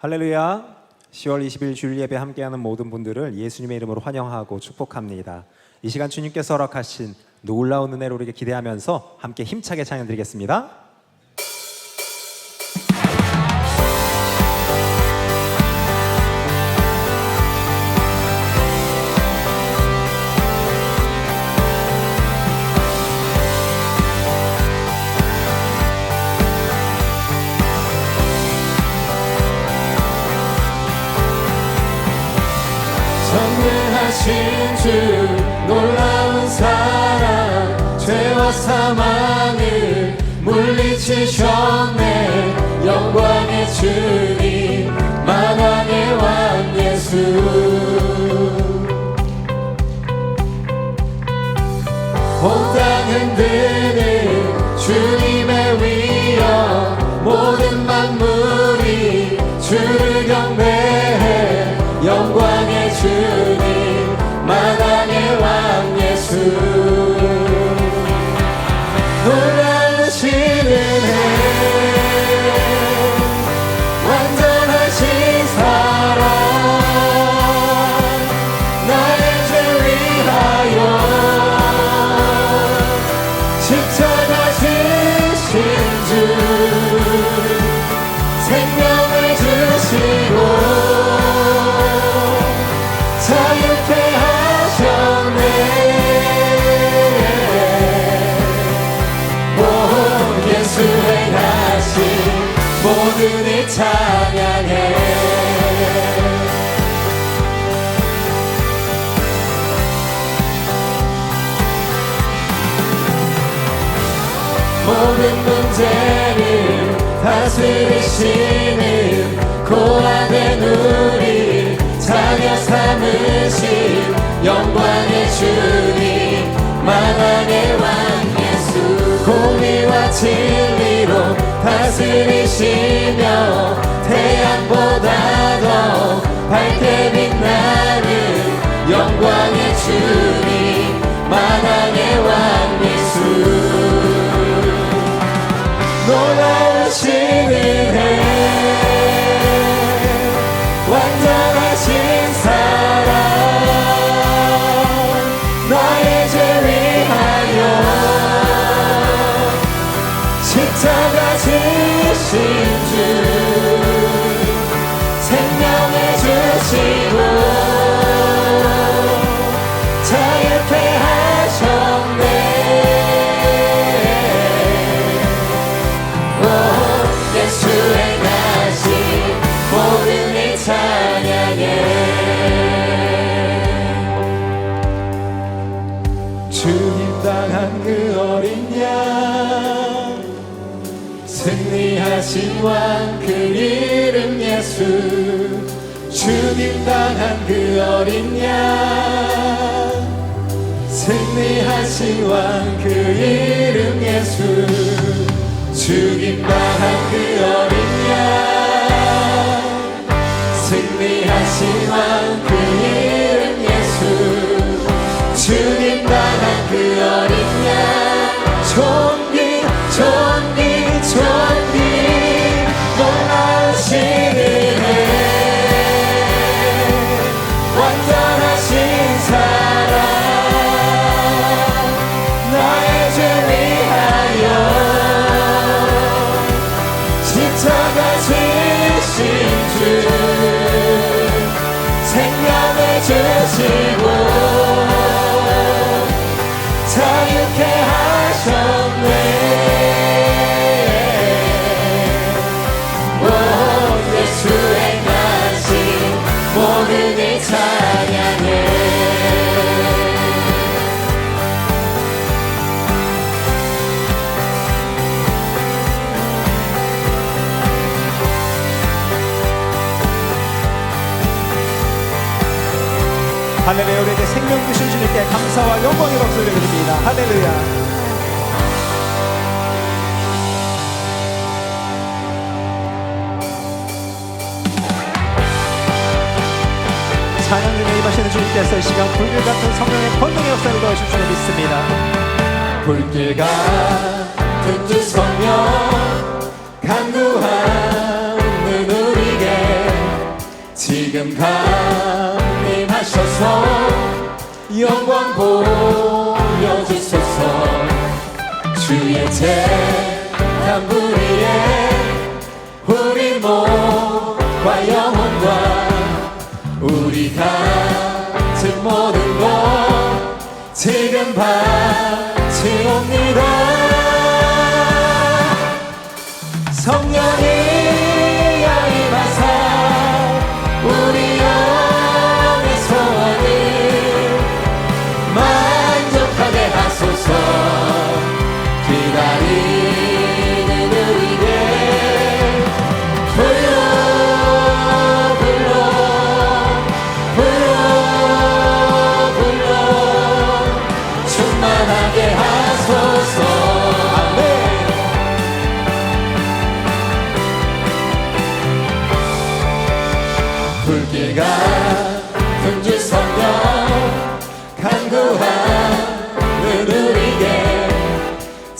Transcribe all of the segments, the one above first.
할렐루야. 10월 20일 주일 예배 함께하는 모든 분들을 예수님의 이름으로 환영하고 축복합니다. 이 시간 주님께서 허락하신 놀라운 은혜로 우리에게 기대하면서 함께 힘차게 찬양 드리겠습니다. 사망을 물리치셨네. 영광의 주님 만왕의 왕 예수. 온땅 흔드 찬양해. 모든 문제를 다스리시는 고아된 우리 자녀 삼으신 영광의 주님 만왕의 왕 예수. 공의와 진리로 다스리시며 태양 승리하신 왕 그 이름 예수. 주님 당한 그 어린 양. 승리하신 왕 그 이름 예수. 죽임당한 그 어린 양. 승리하신 왕그 이름 예수. 죽임당한 그 어린 양 모든 일 찬양해 할렐루야. 우리에게 생명 주신 주님께 감사와 영광의 박수를 드립니다. 할렐루야. 찬양 중에 임하시는 주님께서 이 시간 불길 같은 성령의 권능의 역사를 더하실 줄 믿습니다. 불길 같은 주 성령 간구하는 우리게 지금 강림하셔서 영광 보여주소서 주의 재탄 부리 이른 밤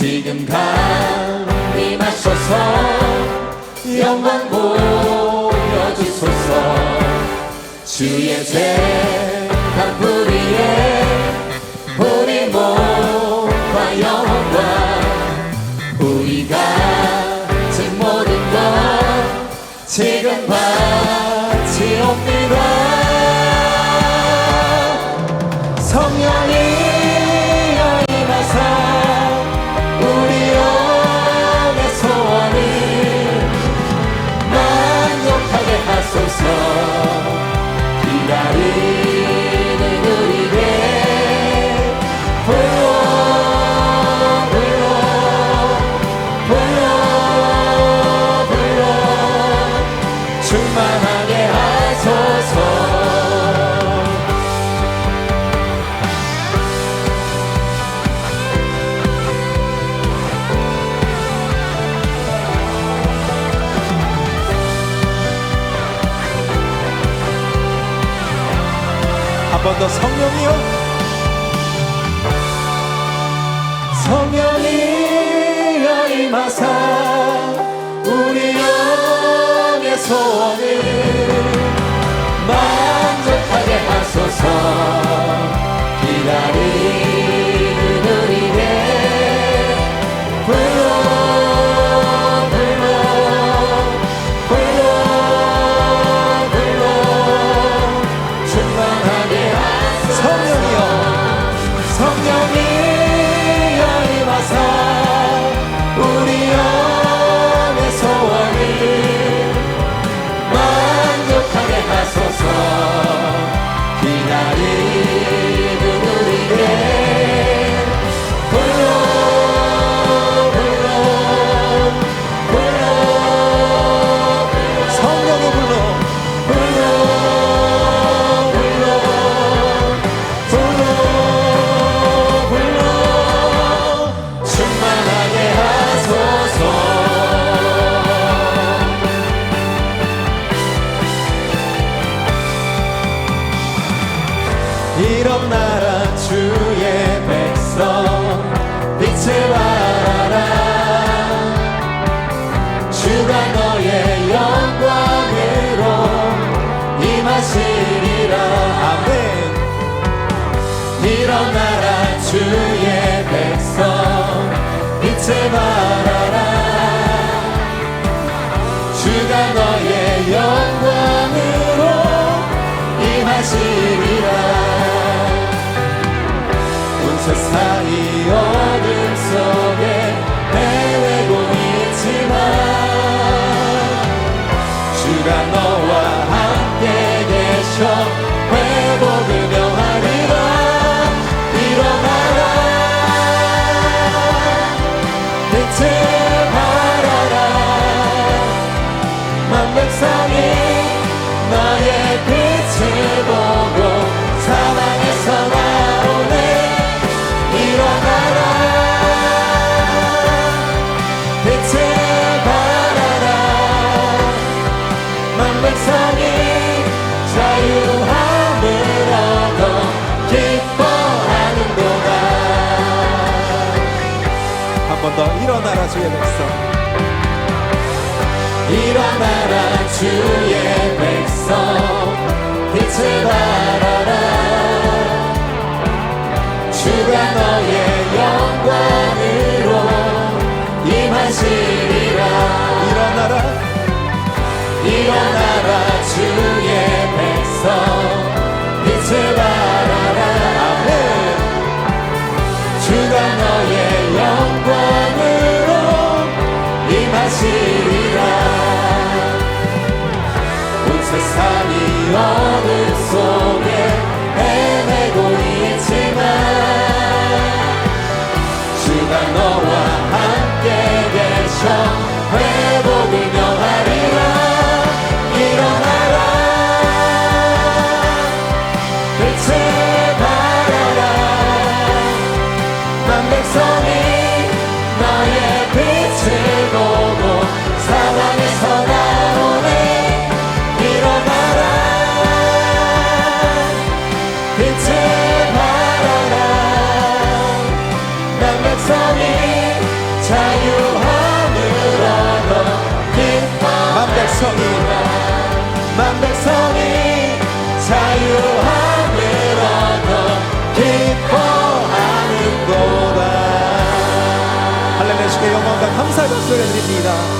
지금 강림하셔서 영광 보여주소서. 주의 제단 뿌리에 우리 몸과 영혼과 우리가 제 모든 것 지금 바치옵니다. 성령이여 임하사 우리 영의 소원을 만족하게 하소서. 기다리 바라라. 주가 너의 영광으로 임하시리라. 온 세상이 어둠 속에 헤매고 있지만 주가 너 일어나라 주의 하시리라. 온 세상이 소리 드립니다.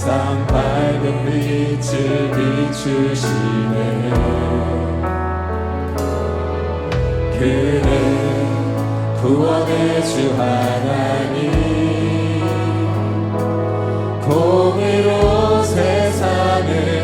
항상 밝은 빛을 비추시네요. 그는 구원의 주 하나님 공의로 세상을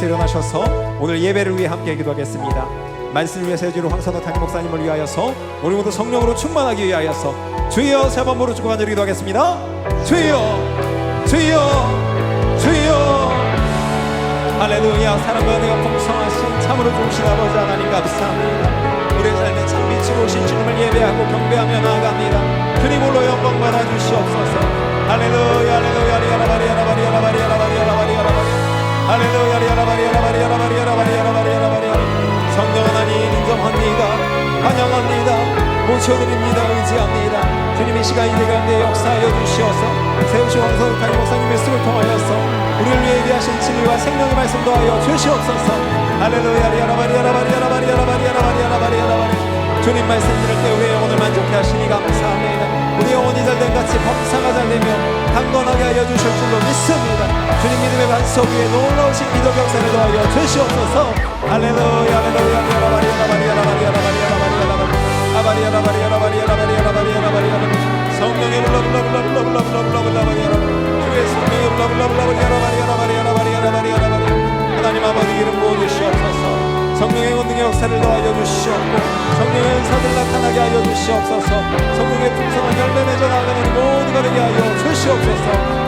자리에서 일어나셔서 오늘 예배를 위해 함께 기도하겠습니다. 말씀을 위해 세워주는 황선호 담임 목사님을 위하여서 우리 모두 성령으로 충만하기 위하여서 주여 세번 부르짖고 간절히 기도하겠습니다. 주여, 주여, 주여. 할렐루야 사랑과 은혜가 풍성하신 참으로 좋으신 아버지 하나님 감사합니다 우리의 삶에 참 빛으로 오신 주님을 예배하고 경배하며 나아갑니다 홀로 영광 받아 주시옵소서 할렐루야 할렐루야 리아라바리아라바리아라바리아라바리아라바리아라바리 할렐루야 리아라바리아라바리아라바리아라바리아라바리아라바리 성령 하나님 인정합니다 환영합니다 모셔드립니다 의지합니다 주님 이 시간 이제 가운데 역사하여 주시어서 세우신 왕성 담임 목사님의 말씀을 통하여서 우리를 위해 예비하신 진리와 생명의 말씀 더하여 주시옵소서 할렐루야 리아라바리아라바리아라바리아라바리아라바리아라바리 주님 말씀 들을 때 우리의 영혼을 만족해 하시니 감사합니다 우리 영혼이 잘된 같이 범사가 잘되며 강건하게 하여 주실 줄로 믿습니다 반석 위에 놀라우신 기도 역사를 더하여 주시옵소서 할렐루야 할렐루야 리아라바리아라바리아라바리아라바리아라바리아라바리 아바리아라바리아라바리아라바리아라바리아라바리 성령의 블라블라블라블라블라블라블라블라블라블라블라블라 주의 성령의 블라블라블라블라블라블라블라블라블라블라블라 하나님 아버지 이름 부어 주시옵소서 성령의 권능의 역사를 더하여 주시옵고 성령의 은사들 나타나게 하여 주시옵소서 성령의 풍성한 열매 맺어 나가는 모두가 되게 하여 주시옵소서